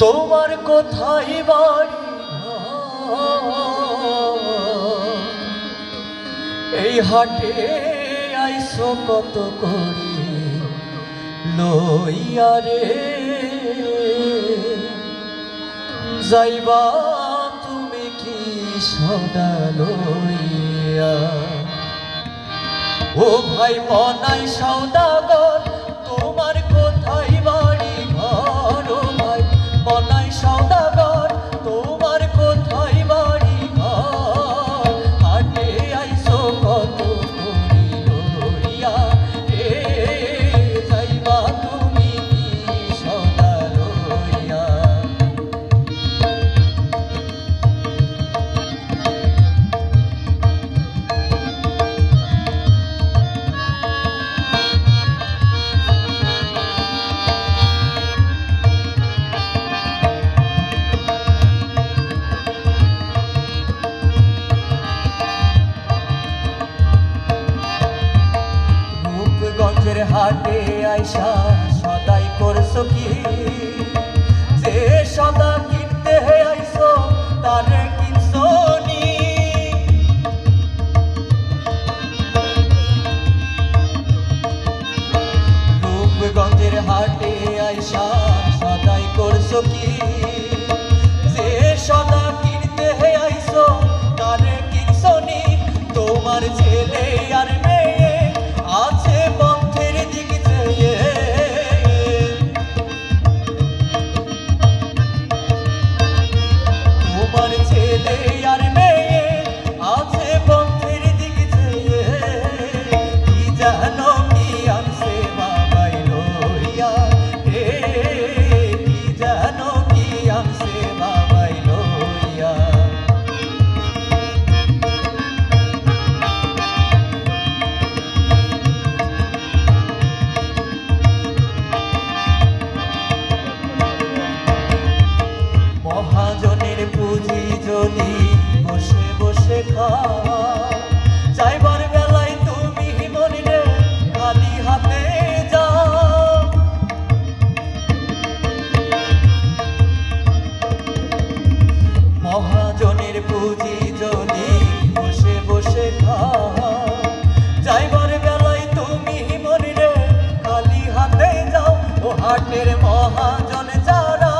তোমার কোথায় বাড়ি? এই হাটে আইসো কত করি লইয়া রে। যাইবা তুমি কি সদা লইয়া? ও ভাই মনাই সৌদাগর হাটে আইসা সদাই করছ কি? যে সদা কিনতে আইসো, তারে কিনছো রূপগঞ্জের হাটে আইসা সদাই করছ কি? পুঁজি বসে তুমি মনিরে খালি হাতে যাও। ও হাটের মহাজন যারা,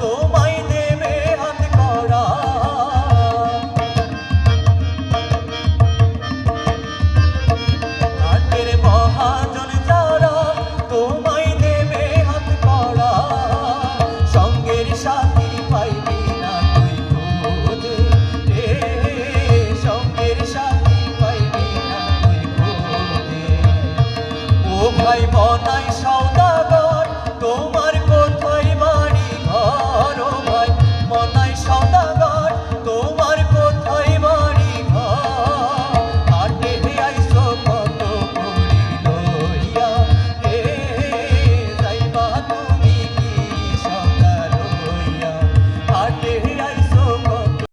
তোমায় দেবে হাত করা। হাটের মহাজন যারা, তোমায় দেবে হাত করা। সঙ্গের সাথী ভাই বনাই